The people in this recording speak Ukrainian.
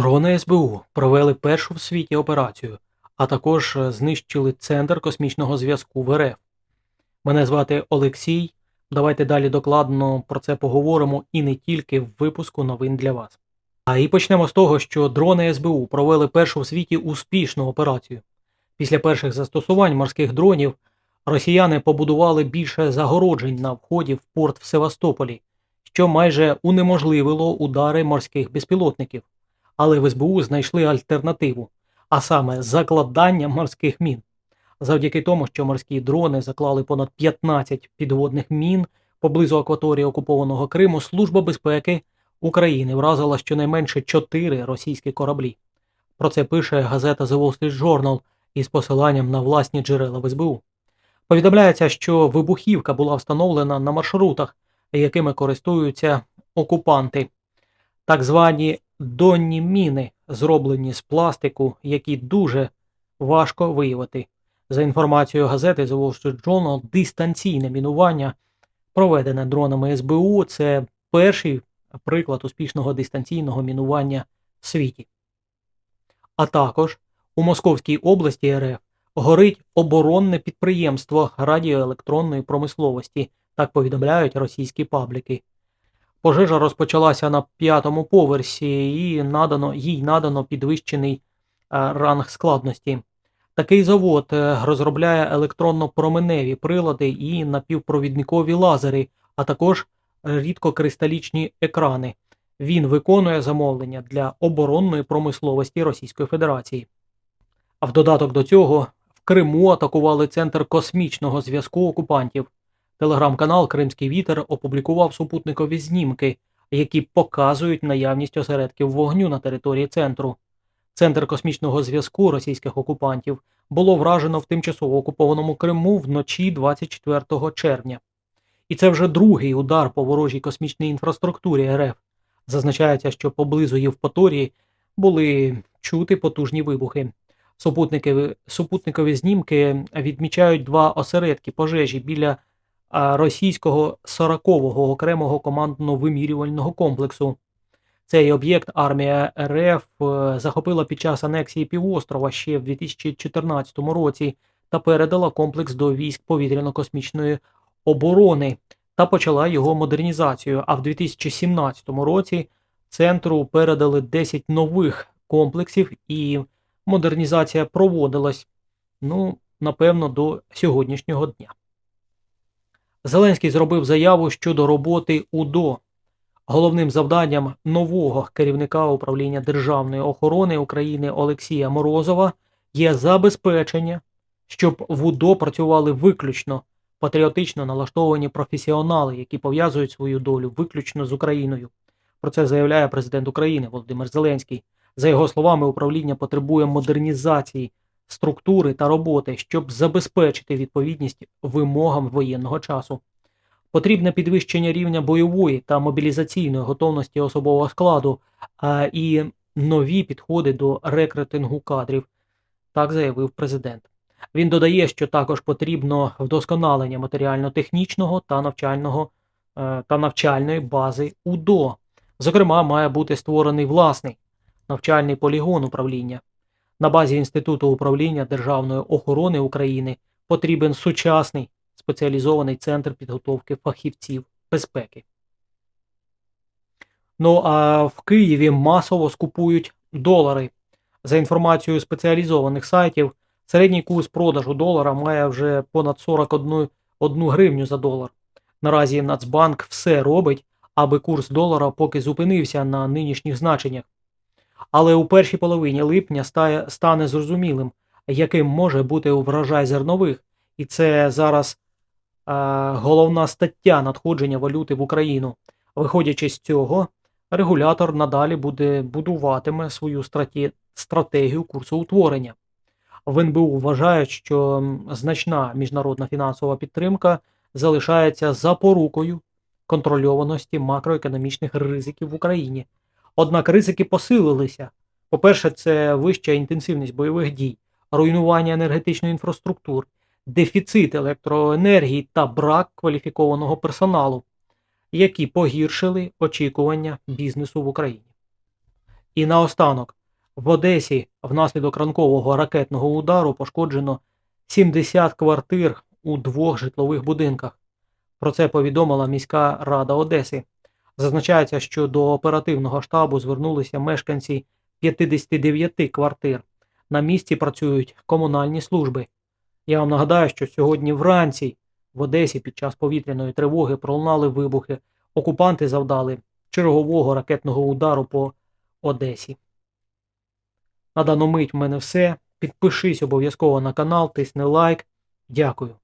Дрони СБУ провели першу в світі операцію, а також е, знищили Центр космічного зв'язку в РФ. Мене звати Олексій. Давайте далі докладно про це поговоримо і не тільки в випуску новин для вас. А і почнемо з того, що дрони СБУ провели першу в світі успішну операцію. Після перших застосувань морських дронів росіяни побудували більше загороджень на вході в порт в Севастополі, що майже унеможливило удари морських безпілотників. Але в СБУ знайшли альтернативу, а саме закладання морських мін. Завдяки тому, що морські дрони заклали понад 15 підводних мін поблизу акваторії окупованого Криму, Служба безпеки України вразила щонайменше 4 російські кораблі. Про це пише газета The Wall Street Journal із посиланням на власні джерела в СБУ. Повідомляється, що вибухівка була встановлена на маршрутах, якими користуються окупанти, так звані донні міни, зроблені з пластику, які дуже важко виявити. За інформацією газети The Wall Street Journal, дистанційне мінування, проведене дронами СБУ, це перший приклад успішного дистанційного мінування в світі. А також у Московській області РФ горить оборонне підприємство радіоелектронної промисловості, так повідомляють російські пабліки. Пожежа розпочалася на п'ятому поверсі і надано, їй надано підвищений е, ранг складності. Такий завод е, розробляє електронно-променеві прилади і напівпровідникові лазери, а також рідкокристалічні екрани. Він виконує замовлення для оборонної промисловості Російської Федерації. А в додаток до цього в Криму атакували центр космічного зв'язку окупантів. Телеграм-канал Кримський Вітер опублікував супутникові знімки, які показують наявність осередків вогню на території центру. Центр космічного зв'язку російських окупантів було вражено в тимчасово окупованому Криму вночі 24 червня. І це вже другий удар по ворожій космічній інфраструктурі РФ. Зазначається, що поблизу Євпаторії були чути потужні вибухи. Супутникові, супутникові знімки відмічають два осередки пожежі біля російського 40-го окремого командно-вимірювального комплексу. Цей об'єкт армія РФ е, захопила під час анексії півострова ще в 2014 році та передала комплекс до військ повітряно-космічної оборони та почала його модернізацію. А в 2017 році центру передали 10 нових комплексів, і модернізація проводилась, ну, напевно, до сьогоднішнього дня. Зеленський зробив заяву щодо роботи УДО. Головним завданням нового керівника управління державної охорони України Олексія Морозова є забезпечення, щоб в УДО працювали виключно патріотично налаштовані професіонали, які пов'язують свою долю виключно з Україною. Про це заявляє президент України Володимир Зеленський. За його словами, управління потребує модернізації структури та роботи, щоб забезпечити відповідність вимогам воєнного часу. Потрібне підвищення рівня бойової та мобілізаційної готовності особового складу а, і нові підходи до рекрутингу кадрів, так заявив президент. Він додає, що також потрібно вдосконалення матеріально-технічного та навчального е, та навчальної бази УДО. Зокрема, має бути створений власний навчальний полігон управління. На базі Інституту управління Державної охорони України потрібен сучасний спеціалізований центр підготовки фахівців безпеки. Ну а в Києві масово скупують долари. За інформацією спеціалізованих сайтів, середній курс продажу долара має вже понад 41 1 гривню за долар. Наразі Нацбанк все робить, аби курс долара поки зупинився на нинішніх значеннях. Але у першій половині липня стане зрозумілим, яким може бути врожай зернових, і це зараз головна стаття надходження валюти в Україну. Виходячи з цього, регулятор надалі буде будуватиме свою стратегію курсоутворення. В НБУ вважають, що значна міжнародна фінансова підтримка залишається запорукою контрольованості макроекономічних ризиків в Україні. Однак ризики посилилися. По-перше, це вища інтенсивність бойових дій, руйнування енергетичної інфраструктури, дефіцит електроенергії та брак кваліфікованого персоналу, які погіршили очікування бізнесу в Україні. І наостанок, в Одесі внаслідок ранкового ракетного удару пошкоджено 70 квартир у двох житлових будинках. Про це повідомила міська рада Одеси. Зазначається, що до оперативного штабу звернулися мешканці 59 квартир. На місці працюють комунальні служби. Я вам нагадаю, що сьогодні вранці в Одесі під час повітряної тривоги пролунали вибухи. Окупанти завдали чергового ракетного удару по Одесі. На дану мить в мене все. Підпишись обов'язково на канал, тисни лайк. Дякую.